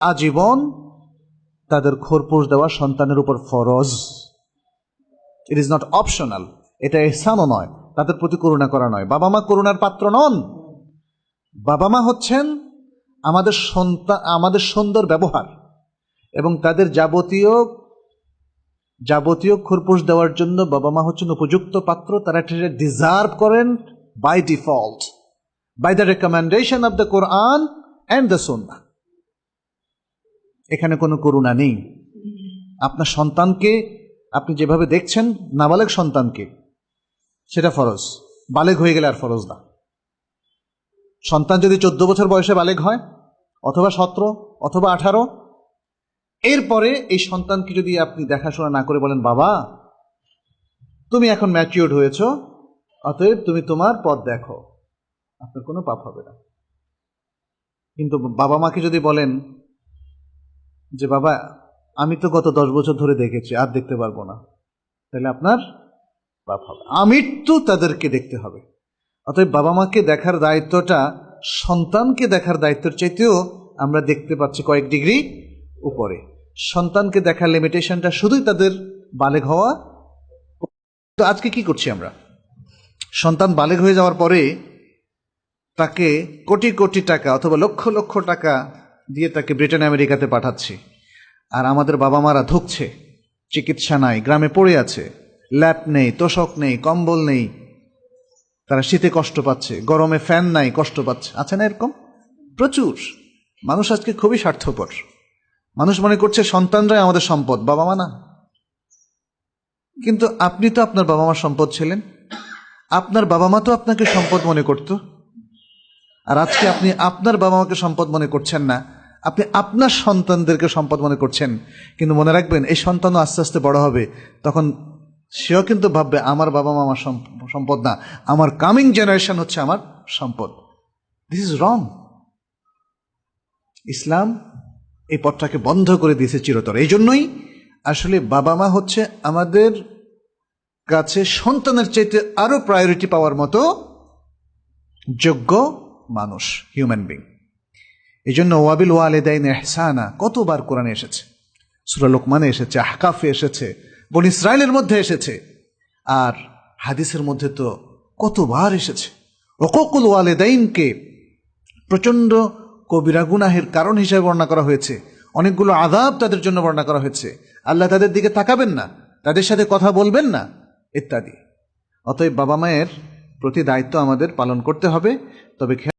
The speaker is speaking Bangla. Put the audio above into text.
আজীবন তাদের খোরপোশ দেওয়া সন্তানের উপর ফরজ। ইট ইজ নট অপশনাল এটা এহসানও নয়। তাদের প্রতি করুণা করা নয়। বাবা মা করুণার পাত্র নন। বাবা মা হচ্ছেন আমাদের সন্তান আমাদের সুন্দর ব্যবহার। এবং তাদের যাবতীয় যাবতীয় খোরপোশ দেওয়ার জন্য বাবা মা হচ্ছেন উপযুক্ত পাত্র। তারা এটা ডিজার্ভ করেন by default by the recommendation of the Quran and the Sunnah এখানে কোনো করুণা নেই। আপনার সন্তানকে আপনি যেভাবে দেখছেন নাবালেক সন্তানকে, সেটা ফরজ। বালেগ হয়ে গেলে আর ফরজ না। সন্তান যদি চোদ্দ বছর বয়সে বালেগ হয়, অথবা সতেরো, অথবা আঠারো, এরপরে এই সন্তানকে যদি আপনি দেখাশোনা না করে বলেন, বাবা, তুমি এখন ম্যাচিওর্ড হয়েছ, অতএব তুমি তোমার পথ দেখো। আপনার কোনো পাপ হবে না। কিন্তু বাবা মাকে যদি বলেন যে, বাবা, আমি তো গত দশ বছর ধরে দেখেছি, আর দেখতে পারব না। তাহলে আপনার পাপ হবে। আমৃত্যু তাদেরকে দেখতে হবে। অতএব বাবা মাকে দেখার দায়িত্বটা, সন্তানকে দেখার দায়িত্বের চাইতেও আমরা দেখতে পাচ্ছি কয়েক ডিগ্রি উপরে। সন্তানকে দেখার লিমিটেশনটা শুধুই তাদের বালেগ হওয়া। তো আজকে কি করছি আমরা? সন্তান বালেগ হয়ে যাওয়ার পরে তাকে কোটি কোটি টাকা অথবা লক্ষ লক্ষ টাকা দিয়ে তাকে ব্রিটেন, আমেরিকাতে পাঠাচ্ছি। আর আমাদের বাবা মারা ধুকছে। চিকিৎসা নাই, গ্রামে পড়ে আছে। ল্যাপ নেই, তোষক নেই, কম্বল নেই। তারা শীতে কষ্ট পাচ্ছে, গরমে ফ্যান নাই, কষ্ট পাচ্ছে। আছে না এরকম? প্রচুর। মানুষ আজকে খুবই স্বার্থপর। মানুষ মনে করছে সন্তানরাই আমাদের সম্পদ বাবা মা না। কিন্তু আপনি তো আপনার বাবা মার সম্পদ ছিলেন। আপনার বাবা মা তো আপনাকে সম্পদ মনে করতো। আর আজকে আপনি আপনার বাবা মাকে সম্পদ মনে করছেন না। আপনি আপনার সন্তানদেরকে সম্পদ মনে করছেন, কিন্তু মনে রাখবেন, এই সন্তানও আস্তে আস্তে বড় হবে। তখন সেও কিন্তু ভাববে, আমার বাবা মা আমার সম্পদ না। আমার কামিং জেনারেশন হচ্ছে আমার সম্পদ। দিস ইজ রং ইসলাম এই পথটাকে বন্ধ করে দিয়েছে চিরতর। এই জন্যই আসলে বাবা মা হচ্ছে আমাদের কাছে সন্তানের চাইতে আরও প্রায়োরিটি পাওয়ার মতো যোগ্য মানুষ হিউম্যান বিং এই জন্য ওয়াবিল ওয়ালেদাইন এহসানা কতবার কোরআনে এসেছে? সুরা এসেছে, আহকাফে এসেছে, বন ইসরায়েলের মধ্যে এসেছে, আর হাদিসের মধ্যে তো কতবার এসেছে। ওকুল ওয়ালেদাইনকে প্রচণ্ড কবিরা গুনাহের কারণ হিসেবে বর্ণনা করা হয়েছে, অনেকগুলো আদাব তাদের জন্য বর্ণনা করা হয়েছে, আল্লাহ তাদের দিকে তাকাবেন না, তাদের সাথে কথা বলবেন না, ইত্যাদি। অতএব বাবা মায়ের প্রতি দায়িত্ব আমাদের পালন করতে হবে, তবে